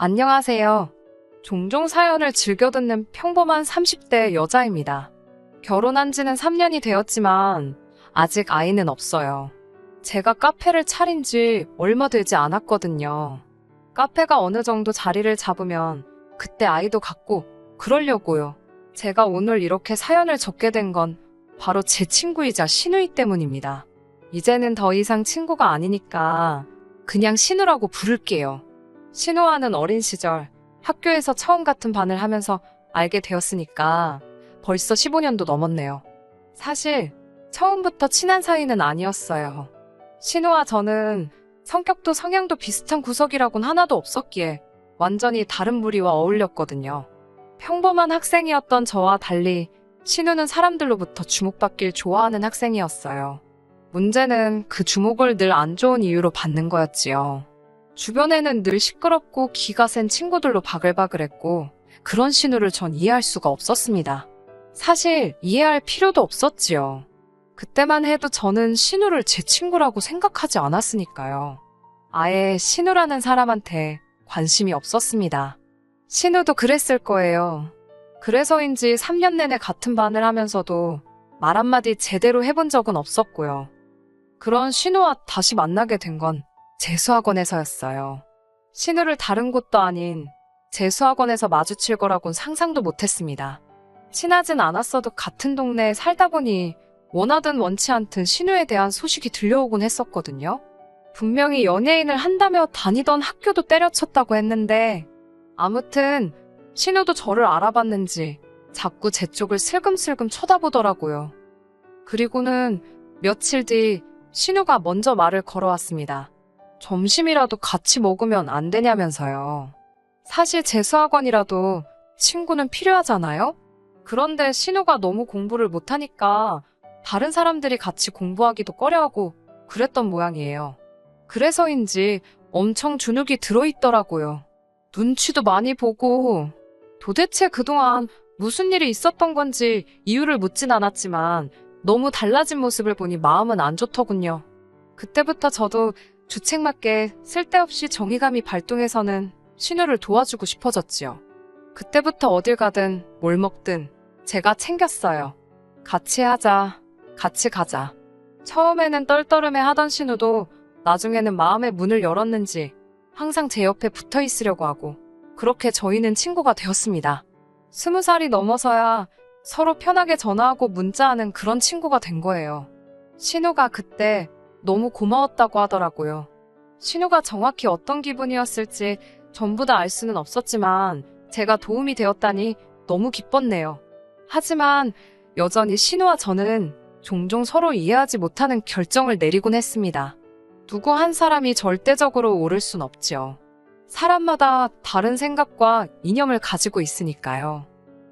안녕하세요. 종종 사연을 즐겨 듣는 평범한 30대 여자입니다. 결혼한 지는 3년이 되었지만 아직 아이는 없어요. 제가 카페를 차린 지 얼마 되지 않았거든요. 카페가 어느 정도 자리를 잡으면 그때 아이도 갖고 그러려고요. 제가 오늘 이렇게 사연을 적게 된 건 바로 제 친구이자 신우이 때문입니다. 이제는 더 이상 친구가 아니니까 그냥 신우라고 부를게요. 신우와는 어린 시절 학교에서 처음 같은 반을 하면서 알게 되었으니까 벌써 15년도 넘었네요. 사실 처음부터 친한 사이는 아니었어요. 신우와 저는 성격도 성향도 비슷한 구석이라곤 하나도 없었기에 완전히 다른 무리와 어울렸거든요. 평범한 학생이었던 저와 달리 신우는 사람들로부터 주목받길 좋아하는 학생이었어요. 문제는 그 주목을 늘 안 좋은 이유로 받는 거였지요. 주변에는 늘 시끄럽고 기가 센 친구들로 바글바글했고 그런 신우를 전 이해할 수가 없었습니다. 사실 이해할 필요도 없었지요. 그때만 해도 저는 신우를 제 친구라고 생각하지 않았으니까요. 아예 신우라는 사람한테 관심이 없었습니다. 신우도 그랬을 거예요. 그래서인지 3년 내내 같은 반을 하면서도 말 한마디 제대로 해본 적은 없었고요. 그런 신우와 다시 만나게 된 건 재수학원에서였어요. 신우를 다른 곳도 아닌 재수학원에서 마주칠 거라곤 상상도 못했습니다. 친하진 않았어도 같은 동네에 살다 보니 원하든 원치 않든 신우에 대한 소식이 들려오곤 했었거든요. 분명히 연예인을 한다며 다니던 학교도 때려쳤다고 했는데 아무튼 신우도 저를 알아봤는지 자꾸 제 쪽을 슬금슬금 쳐다보더라고요. 그리고는 며칠 뒤 신우가 먼저 말을 걸어왔습니다. 점심이라도 같이 먹으면 안 되냐면서요. 사실 재수학원이라도 친구는 필요하잖아요? 그런데 신우가 너무 공부를 못하니까 다른 사람들이 같이 공부하기도 꺼려하고 그랬던 모양이에요. 그래서인지 엄청 주눅이 들어있더라고요. 눈치도 많이 보고 도대체 그동안 무슨 일이 있었던 건지 이유를 묻진 않았지만 너무 달라진 모습을 보니 마음은 안 좋더군요. 그때부터 저도 주책맞게 쓸데없이 정의감이 발동해서는 신우를 도와주고 싶어졌지요. 그때부터 어딜 가든 뭘 먹든 제가 챙겼어요. 같이 하자. 같이 가자. 처음에는 떨떠름해 하던 신우도 나중에는 마음의 문을 열었는지 항상 제 옆에 붙어 있으려고 하고 그렇게 저희는 친구가 되었습니다. 스무 살이 넘어서야 서로 편하게 전화하고 문자하는 그런 친구가 된 거예요. 신우가 그때 너무 고마웠다고 하더라고요. 신우가 정확히 어떤 기분이었을지 전부 다 알 수는 없었지만 제가 도움이 되었다니 너무 기뻤네요. 하지만 여전히 신우와 저는 종종 서로 이해하지 못하는 결정을 내리곤 했습니다. 누구 한 사람이 절대적으로 옳을 순 없지요. 사람마다 다른 생각과 이념을 가지고 있으니까요.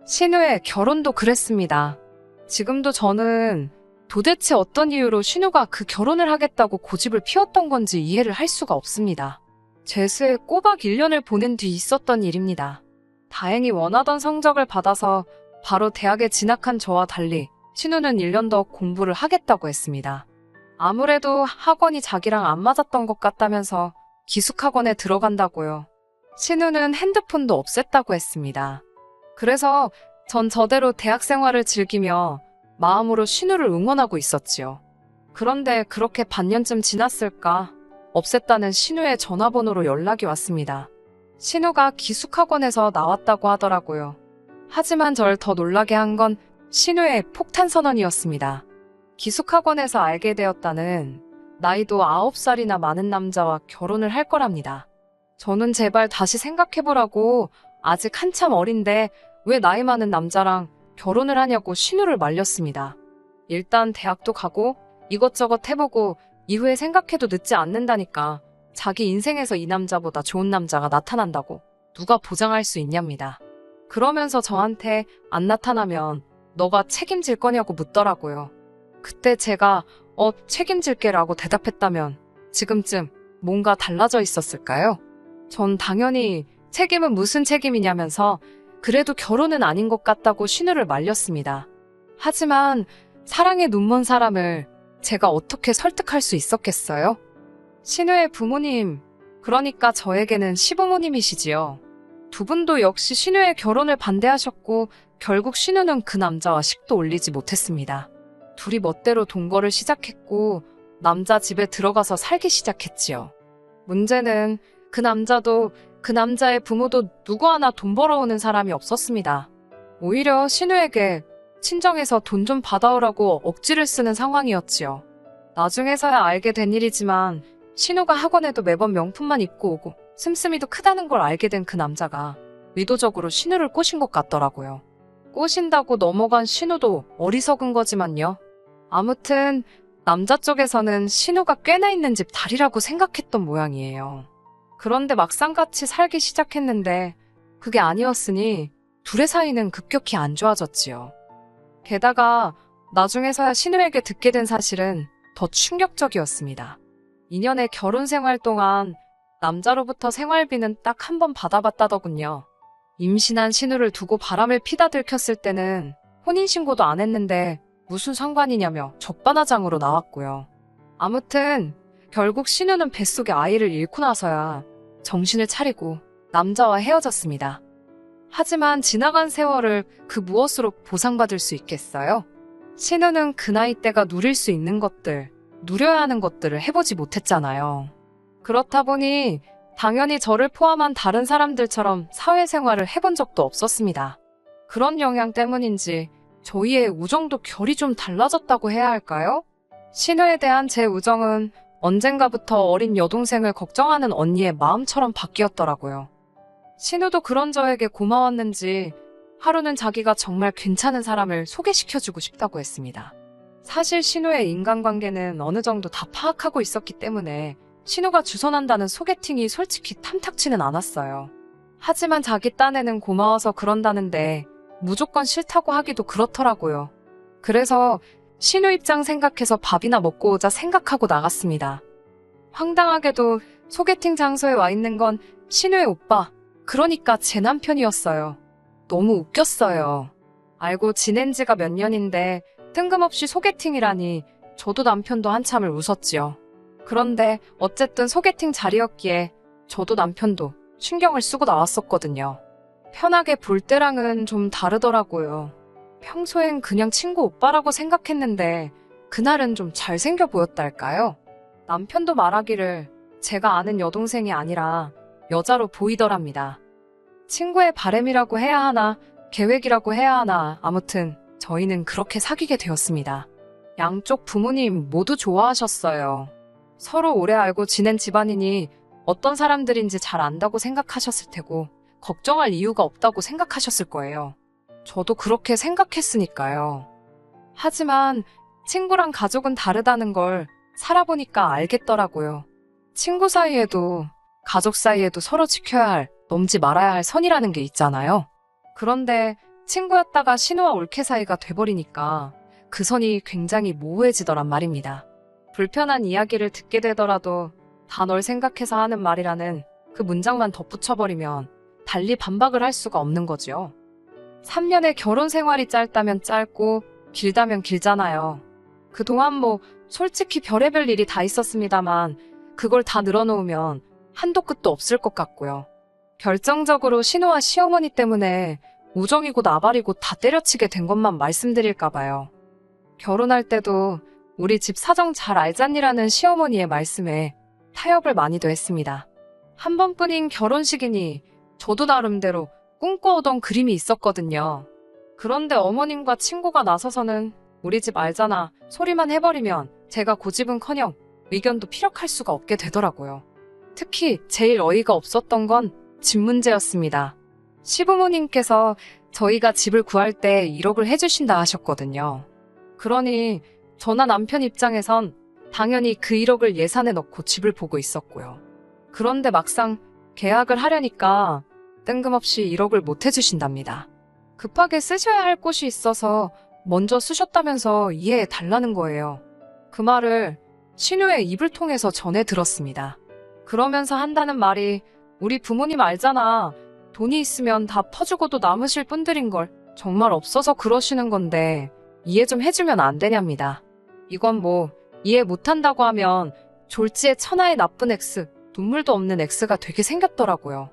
신우의 결혼도 그랬습니다. 지금도 저는 도대체 어떤 이유로 신우가 그 결혼을 하겠다고 고집을 피웠던 건지 이해를 할 수가 없습니다. 재수에 꼬박 1년을 보낸 뒤 있었던 일입니다. 다행히 원하던 성적을 받아서 바로 대학에 진학한 저와 달리 신우는 1년 더 공부를 하겠다고 했습니다. 아무래도 학원이 자기랑 안 맞았던 것 같다면서 기숙학원에 들어간다고요. 신우는 핸드폰도 없앴다고 했습니다. 그래서 전 저대로 대학 생활을 즐기며 마음으로 신우를 응원하고 있었지요. 그런데 그렇게 반년쯤 지났을까 없앴다는 신우의 전화번호로 연락이 왔습니다. 신우가 기숙학원에서 나왔다고 하더라고요. 하지만 절 더 놀라게 한 건 신우의 폭탄 선언이었습니다. 기숙학원에서 알게 되었다는 나이도 9살이나 많은 남자와 결혼을 할 거랍니다. 저는 제발 다시 생각해보라고 아직 한참 어린데 왜 나이 많은 남자랑 결혼을 하냐고 신우를 말렸습니다. 일단 대학도 가고 이것저것 해보고 이후에 생각해도 늦지 않는다니까 자기 인생에서 이 남자보다 좋은 남자가 나타난다고 누가 보장할 수 있냐입니다. 그러면서 저한테 안 나타나면 너가 책임질 거냐고 묻더라고요. 그때 제가 어, 책임질게 라고 대답했다면 지금쯤 뭔가 달라져 있었을까요? 전 당연히 책임은 무슨 책임이냐면서 그래도 결혼은 아닌 것 같다고 신우를 말렸습니다. 하지만 사랑에 눈먼 사람을 제가 어떻게 설득할 수 있었겠어요? 신우의 부모님, 그러니까 저에게는 시부모님이시지요. 두 분도 역시 신우의 결혼을 반대하셨고 결국 신우는 그 남자와 식도 올리지 못했습니다. 둘이 멋대로 동거를 시작했고 남자 집에 들어가서 살기 시작했지요. 문제는 그 남자도 그 남자의 부모도 누구 하나 돈 벌어오는 사람이 없었습니다. 오히려 신우에게 친정에서 돈 좀 받아오라고 억지를 쓰는 상황이었지요. 나중에서야 알게 된 일이지만 신우가 학원에도 매번 명품만 입고 오고 씀씀이도 크다는 걸 알게 된 그 남자가 의도적으로 신우를 꼬신 것 같더라고요. 꼬신다고 넘어간 신우도 어리석은 거지만요. 아무튼 남자 쪽에서는 신우가 꽤나 있는 집 달이라고 생각했던 모양이에요. 그런데 막상 같이 살기 시작했는데 그게 아니었으니 둘의 사이는 급격히 안 좋아졌지요. 게다가 나중에서야 신우에게 듣게 된 사실은 더 충격적이었습니다. 2년의 결혼 생활 동안 남자로부터 생활비는 딱 한 번 받아봤다더군요. 임신한 신우를 두고 바람을 피다 들켰을 때는 혼인신고도 안 했는데 무슨 상관이냐며 적반하장으로 나왔고요. 아무튼 결국 신우는 뱃속에 아이를 잃고 나서야 정신을 차리고 남자와 헤어졌습니다. 하지만 지나간 세월을 그 무엇으로 보상받을 수 있겠어요? 신우는 그 나이 때가 누릴 수 있는 것들, 누려야 하는 것들을 해보지 못했잖아요. 그렇다 보니 당연히 저를 포함한 다른 사람들처럼 사회생활을 해본 적도 없었습니다. 그런 영향 때문인지 저희의 우정도 결이 좀 달라졌다고 해야 할까요? 신우에 대한 제 우정은 언젠가부터 어린 여동생을 걱정하는 언니의 마음처럼 바뀌었더라고요. 신우도 그런 저에게 고마웠는지 하루는 자기가 정말 괜찮은 사람을 소개시켜주고 싶다고 했습니다. 사실 신우의 인간관계는 어느 정도 다 파악하고 있었기 때문에 신우가 주선한다는 소개팅이 솔직히 탐탁치는 않았어요. 하지만 자기 딴에는 고마워서 그런다는데 무조건 싫다고 하기도 그렇더라고요. 그래서 신우 입장 생각해서 밥이나 먹고 오자 생각하고 나갔습니다. 황당하게도 소개팅 장소에 와 있는 건 신우의 오빠, 그러니까 제 남편이었어요. 너무 웃겼어요. 알고 지낸 지가 몇 년인데 뜬금없이 소개팅이라니 저도 남편도 한참을 웃었지요. 그런데 어쨌든 소개팅 자리였기에 저도 남편도 신경을 쓰고 나왔었거든요. 편하게 볼 때랑은 좀 다르더라고요. 평소엔 그냥 친구 오빠라고 생각했는데 그날은 좀 잘생겨 보였달까요? 남편도 말하기를 제가 아는 여동생이 아니라 여자로 보이더랍니다. 친구의 바램이라고 해야 하나, 계획이라고 해야 하나, 아무튼 저희는 그렇게 사귀게 되었습니다. 양쪽 부모님 모두 좋아하셨어요. 서로 오래 알고 지낸 집안이니 어떤 사람들인지 잘 안다고 생각하셨을 테고, 걱정할 이유가 없다고 생각하셨을 거예요. 저도 그렇게 생각했으니까요. 하지만 친구랑 가족은 다르다는 걸 살아보니까 알겠더라고요. 친구 사이에도 가족 사이에도 서로 지켜야 할, 넘지 말아야 할 선이라는 게 있잖아요. 그런데 친구였다가 신우와 올케 사이가 돼버리니까 그 선이 굉장히 모호해지더란 말입니다. 불편한 이야기를 듣게 되더라도 다 널 생각해서 하는 말이라는 그 문장만 덧붙여버리면 달리 반박을 할 수가 없는 거지요. 3년의 결혼 생활이 짧다면 짧고 길다면 길잖아요. 그동안 뭐 솔직히 별의별 일이 다 있었습니다만 그걸 다 늘어놓으면 한도 끝도 없을 것 같고요. 결정적으로 신우와 시어머니 때문에 우정이고 나발이고 다 때려치게 된 것만 말씀드릴까 봐요. 결혼할 때도 우리 집 사정 잘 알잖니라는 시어머니의 말씀에 타협을 많이도 했습니다. 한 번뿐인 결혼식이니 저도 나름대로 꿈꿔오던 그림이 있었거든요. 그런데 어머님과 친구가 나서서는 우리 집 알잖아 소리만 해버리면 제가 고집은커녕 의견도 피력할 수가 없게 되더라고요. 특히 제일 어이가 없었던 건 집 문제였습니다. 시부모님께서 저희가 집을 구할 때 1억을 해주신다 하셨거든요. 그러니 저나 남편 입장에선 당연히 그 1억을 예산에 넣고 집을 보고 있었고요. 그런데 막상 계약을 하려니까 뜬금없이 1억을 못 해주신답니다. 급하게 쓰셔야 할 곳이 있어서 먼저 쓰셨다면서 이해해 달라는 거예요. 그 말을 신우의 입을 통해서 전해 들었습니다. 그러면서 한다는 말이 우리 부모님 알잖아. 돈이 있으면 다 퍼주고도 남으실 분들인 걸. 정말 없어서 그러시는 건데 이해 좀 해주면 안 되냐입니다. 이건 뭐 이해 못한다고 하면 졸지에 천하의 나쁜 X 눈물도 없는 X가 되게 생겼더라고요.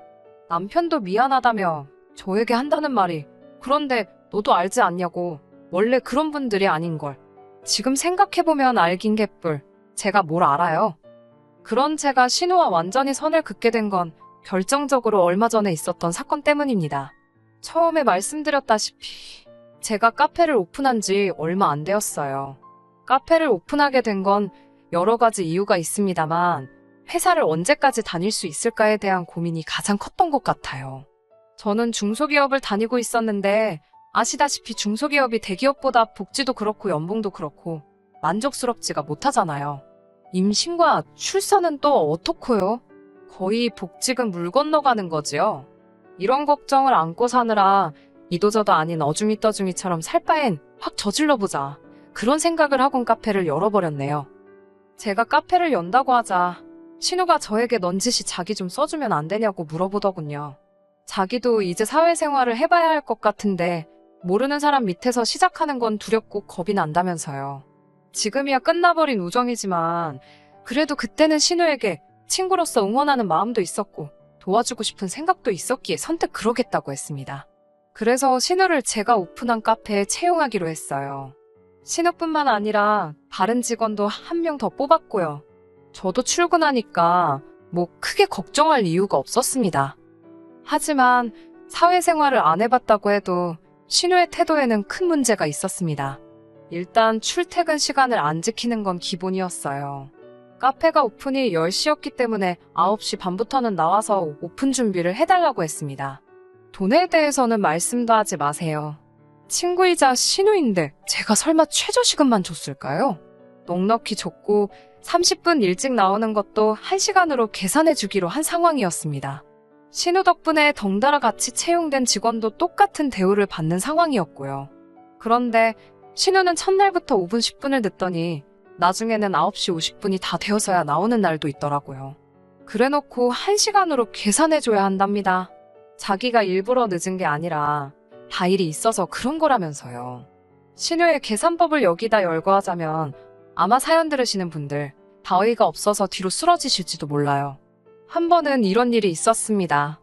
남편도 미안하다며 저에게 한다는 말이 그런데 너도 알지 않냐고 원래 그런 분들이 아닌걸. 지금 생각해보면 알긴 개뿔. 제가 뭘 알아요. 그런 제가 신우와 완전히 선을 긋게 된 건 결정적으로 얼마 전에 있었던 사건 때문입니다. 처음에 말씀드렸다시피 제가 카페를 오픈한 지 얼마 안 되었어요. 카페를 오픈하게 된 건 여러 가지 이유가 있습니다만 회사를 언제까지 다닐 수 있을까에 대한 고민이 가장 컸던 것 같아요. 저는 중소기업을 다니고 있었는데 아시다시피 중소기업이 대기업보다 복지도 그렇고 연봉도 그렇고 만족스럽지가 못하잖아요. 임신과 출산은 또 어떻고요? 거의 복직은 물 건너가는 거지요. 이런 걱정을 안고 사느라 이도저도 아닌 어중이 떠중이처럼 살 바엔 확 저질러 보자. 그런 생각을 하곤 카페를 열어버렸네요. 제가 카페를 연다고 하자 신우가 저에게 넌지시 자기 좀 써주면 안 되냐고 물어보더군요. 자기도 이제 사회생활을 해봐야 할 것 같은데 모르는 사람 밑에서 시작하는 건 두렵고 겁이 난다면서요. 지금이야 끝나버린 우정이지만 그래도 그때는 신우에게 친구로서 응원하는 마음도 있었고 도와주고 싶은 생각도 있었기에 선택 그러겠다고 했습니다. 그래서 신우를 제가 오픈한 카페에 채용하기로 했어요. 신우뿐만 아니라 다른 직원도 한 명 더 뽑았고요. 저도 출근하니까 뭐 크게 걱정할 이유가 없었습니다. 하지만 사회생활을 안 해봤다고 해도 신우의 태도에는 큰 문제가 있었습니다. 일단 출퇴근 시간을 안 지키는 건 기본이었어요. 카페가 오픈이 10시였기 때문에 9시 반부터는 나와서 오픈 준비를 해달라고 했습니다. 돈에 대해서는 말씀도 하지 마세요. 친구이자 신우인데 제가 설마 최저시급만 줬을까요? 넉넉히 줬고 30분 일찍 나오는 것도 1시간으로 계산해 주기로 한 상황이었습니다. 신우 덕분에 덩달아 같이 채용된 직원도 똑같은 대우를 받는 상황이었고요. 그런데 신우는 첫날부터 5분 10분을 늦더니 나중에는 9시 50분이 다 되어서야 나오는 날도 있더라고요. 그래 놓고 1시간으로 계산해줘야 한답니다. 자기가 일부러 늦은 게 아니라 다 일이 있어서 그런 거라면서요. 신우의 계산법을 여기다 열거하자면 아마 사연 들으시는 분들 다 어이가 없어서 뒤로 쓰러지실지도 몰라요. 한 번은 이런 일이 있었습니다.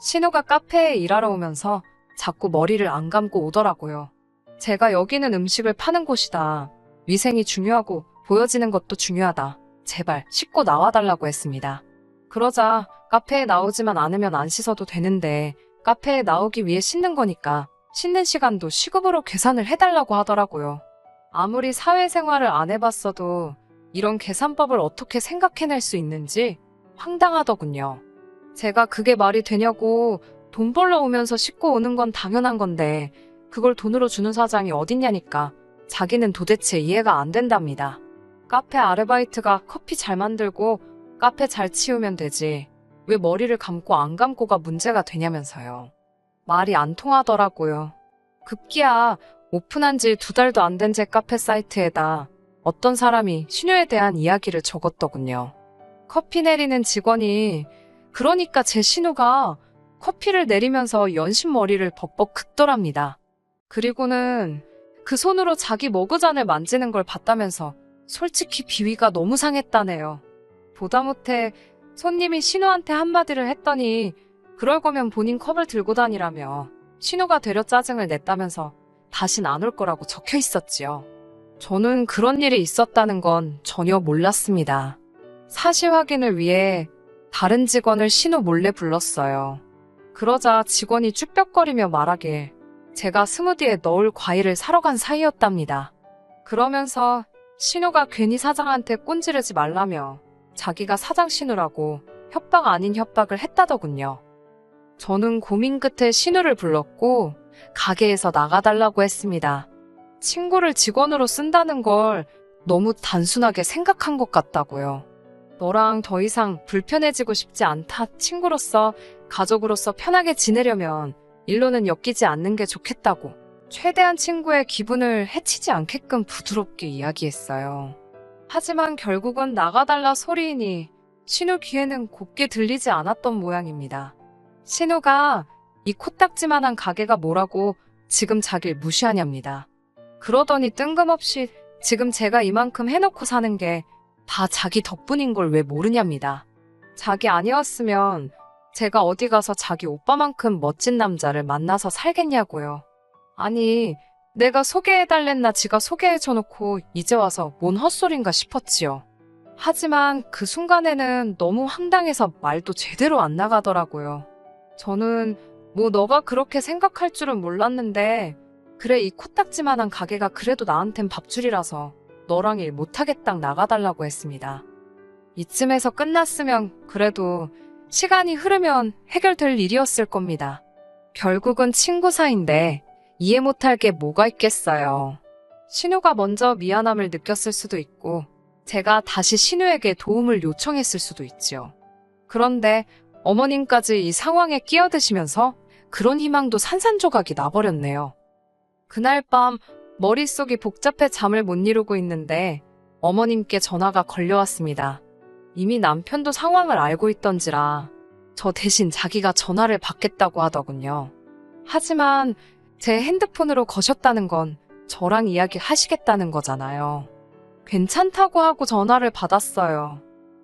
신우가 카페에 일하러 오면서 자꾸 머리를 안 감고 오더라고요. 제가 여기는 음식을 파는 곳이다. 위생이 중요하고 보여지는 것도 중요하다. 제발 씻고 나와달라고 했습니다. 그러자 카페에 나오지만 않으면 안 씻어도 되는데 카페에 나오기 위해 씻는 거니까 씻는 시간도 시급으로 계산을 해달라고 하더라고요. 아무리 사회생활을 안 해봤어도 이런 계산법을 어떻게 생각해낼 수 있는지 황당하더군요. 제가 그게 말이 되냐고 돈 벌러 오면서 씻고 오는 건 당연한 건데 그걸 돈으로 주는 사장이 어딨냐니까 자기는 도대체 이해가 안 된답니다. 카페 아르바이트가 커피 잘 만들고 카페 잘 치우면 되지. 왜 머리를 감고 안 감고가 문제가 되냐면서요. 말이 안 통하더라고요. 급기야 오픈한 지 두 달도 안 된 제 카페 사이트에다 어떤 사람이 신효에 대한 이야기를 적었더군요. 커피 내리는 직원이 그러니까 제 신우가 커피를 내리면서 연신 머리를 벅벅 긋더랍니다. 그리고는 그 손으로 자기 머그잔을 만지는 걸 봤다면서 솔직히 비위가 너무 상했다네요. 보다 못해 손님이 신우한테 한마디를 했더니 그럴 거면 본인 컵을 들고 다니라며 신우가 되려 짜증을 냈다면서 다신 안 올 거라고 적혀 있었지요. 저는 그런 일이 있었다는 건 전혀 몰랐습니다. 사실 확인을 위해 다른 직원을 신우 몰래 불렀어요. 그러자 직원이 쭈뼛거리며 말하길 제가 스무디에 넣을 과일을 사러 간 사이였답니다. 그러면서 신우가 괜히 사장한테 꼰지르지 말라며 자기가 사장 신우라고 협박 아닌 협박을 했다더군요. 저는 고민 끝에 신우를 불렀고 가게에서 나가달라고 했습니다. 친구를 직원으로 쓴다는 걸 너무 단순하게 생각한 것 같다고요. 너랑 더 이상 불편해지고 싶지 않다. 친구로서, 가족으로서 편하게 지내려면 일로는 엮이지 않는 게 좋겠다고. 최대한 친구의 기분을 해치지 않게끔 부드럽게 이야기했어요. 하지만 결국은 나가달라 소리이니 신우 귀에는 곱게 들리지 않았던 모양입니다. 신우가 이 코딱지만한 가게가 뭐라고 지금 자길 무시하냐입니다. 그러더니 뜬금없이 지금 제가 이만큼 해놓고 사는 게 다 자기 덕분인 걸 왜 모르냐입니다. 자기 아니었으면 제가 어디 가서 자기 오빠만큼 멋진 남자를 만나서 살겠냐고요. 아니, 내가 소개해달랬나 지가 소개해줘놓고 이제 와서 뭔 헛소린가 싶었지요. 하지만 그 순간에는 너무 황당해서 말도 제대로 안 나가더라고요. 저는 뭐 너가 그렇게 생각할 줄은 몰랐는데 그래 이 코딱지만한 가게가 그래도 나한텐 밥줄이라서 너랑 일 못하겠다 나가달라고 했습니다. 이쯤에서 끝났으면 그래도 시간이 흐르면 해결될 일이었을 겁니다. 결국은 친구 사이인데 이해 못할 게 뭐가 있겠어요. 신우가 먼저 미안함을 느꼈을 수도 있고 제가 다시 신우에게 도움을 요청했을 수도 있지요. 그런데 어머님까지 이 상황에 끼어드시면서 그런 희망도 산산조각이 나버렸네요. 그날 밤 머릿속이 복잡해 잠을 못 이루고 있는데 어머님께 전화가 걸려왔습니다. 이미 남편도 상황을 알고 있던지라 저 대신 자기가 전화를 받겠다고 하더군요. 하지만 제 핸드폰으로 거셨다는 건 저랑 이야기 하시겠다는 거잖아요. 괜찮다고 하고 전화를 받았어요.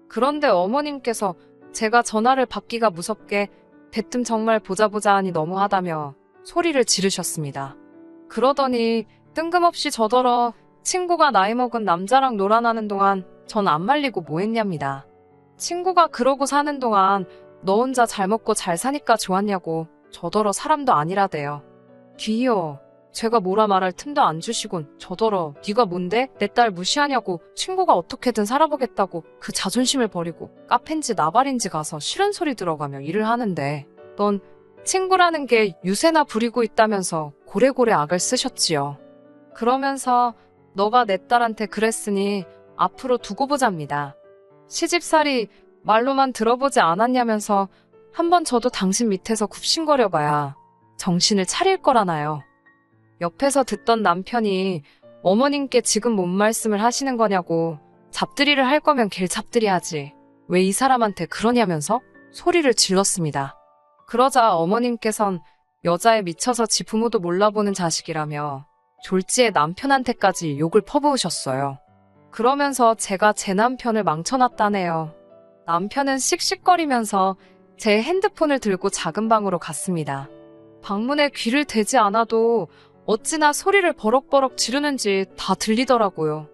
그런데 어머님께서 제가 전화를 받기가 무섭게 대뜸 정말 보자 보자 하니 너무하다며 소리를 지르셨습니다. 그러더니 뜬금없이 저더러 친구가 나이 먹은 남자랑 놀아나는 동안 전 안 말리고 뭐 했냐입니다. 친구가 그러고 사는 동안 너 혼자 잘 먹고 잘 사니까 좋았냐고 저더러 사람도 아니라대요. 귀여. 제가 뭐라 말할 틈도 안 주시곤 저더러 네가 뭔데 내 딸 무시하냐고 친구가 어떻게든 살아보겠다고 그 자존심을 버리고 카페인지 나발인지 가서 싫은 소리 들어가며 일을 하는데 넌 친구라는 게 유세나 부리고 있다면서 고래고래 악을 쓰셨지요. 그러면서 너가 내 딸한테 그랬으니 앞으로 두고 보자입니다. 시집살이 말로만 들어보지 않았냐면서 한번 저도 당신 밑에서 굽신거려봐야 정신을 차릴 거라나요. 옆에서 듣던 남편이 어머님께 지금 뭔 말씀을 하시는 거냐고 잡들이를 할 거면 길 잡들이 하지. 왜 이 사람한테 그러냐면서 소리를 질렀습니다. 그러자 어머님께선 여자에 미쳐서 지 부모도 몰라보는 자식이라며 졸지에 남편한테까지 욕을 퍼부으셨어요. 그러면서 제가 제 남편을 망쳐놨다네요. 남편은 씩씩거리면서 제 핸드폰을 들고 작은 방으로 갔습니다. 방문에 귀를 대지 않아도 어찌나 소리를 버럭버럭 지르는지 다 들리더라고요.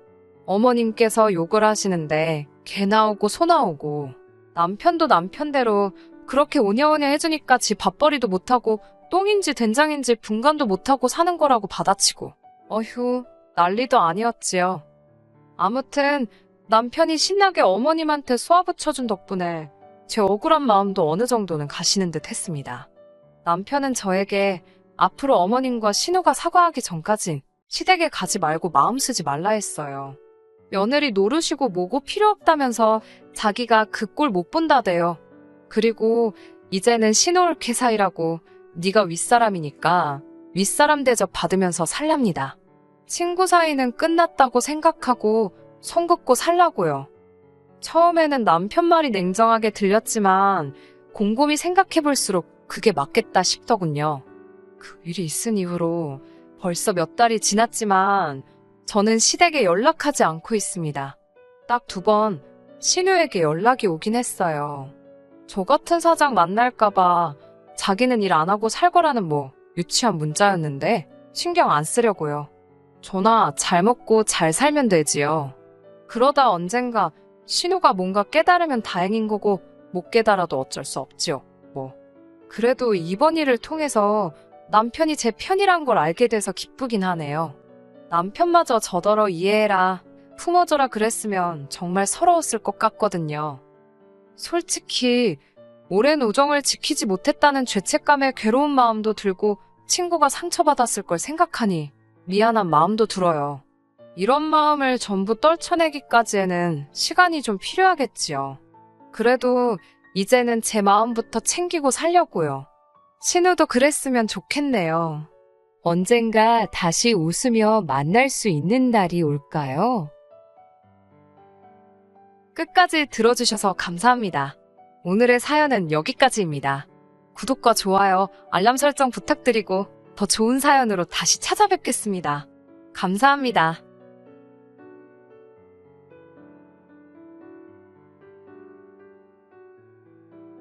어머님께서 욕을 하시는데 개 나오고 소 나오고 남편도 남편대로 그렇게 오냐오냐 해주니까 지 밥벌이도 못하고 똥인지 된장인지 분간도 못하고 사는 거라고 받아치고 어휴 난리도 아니었지요. 아무튼 남편이 신나게 어머님한테 쏘아붙여준 덕분에 제 억울한 마음도 어느 정도는 가시는 듯 했습니다. 남편은 저에게 앞으로 어머님과 신우가 사과하기 전까진 시댁에 가지 말고 마음 쓰지 말라 했어요. 며느리 노르시고 뭐고 필요 없다면서 자기가 그 꼴 못 본다대요. 그리고 이제는 신호올케 사이라고 네가 윗사람이니까 윗사람 대접 받으면서 살랍니다. 친구 사이는 끝났다고 생각하고 손 긋고 살라고요. 처음에는 남편 말이 냉정하게 들렸지만 곰곰이 생각해볼수록 그게 맞겠다 싶더군요. 그 일이 있은 이후로 벌써 몇 달이 지났지만 저는 시댁에 연락하지 않고 있습니다. 딱 두 번 신우에게 연락이 오긴 했어요. 저 같은 사장 만날까봐 자기는 일 안 하고 살 거라는 뭐 유치한 문자였는데 신경 안 쓰려고요. 저나 잘 먹고 잘 살면 되지요. 그러다 언젠가 신우가 뭔가 깨달으면 다행인 거고 못 깨달아도 어쩔 수 없지요. 뭐. 그래도 이번 일을 통해서 남편이 제 편이란 걸 알게 돼서 기쁘긴 하네요. 남편마저 저더러 이해해라, 품어줘라 그랬으면 정말 서러웠을 것 같거든요. 솔직히 오랜 우정을 지키지 못했다는 죄책감에 괴로운 마음도 들고 친구가 상처받았을 걸 생각하니 미안한 마음도 들어요. 이런 마음을 전부 떨쳐내기까지에는 시간이 좀 필요하겠지요. 그래도 이제는 제 마음부터 챙기고 살려고요. 신우도 그랬으면 좋겠네요. 언젠가 다시 웃으며 만날 수 있는 날이 올까요? 끝까지 들어주셔서 감사합니다. 오늘의 사연은 여기까지입니다. 구독과 좋아요, 알람 설정 부탁드리고 더 좋은 사연으로 다시 찾아뵙겠습니다. 감사합니다.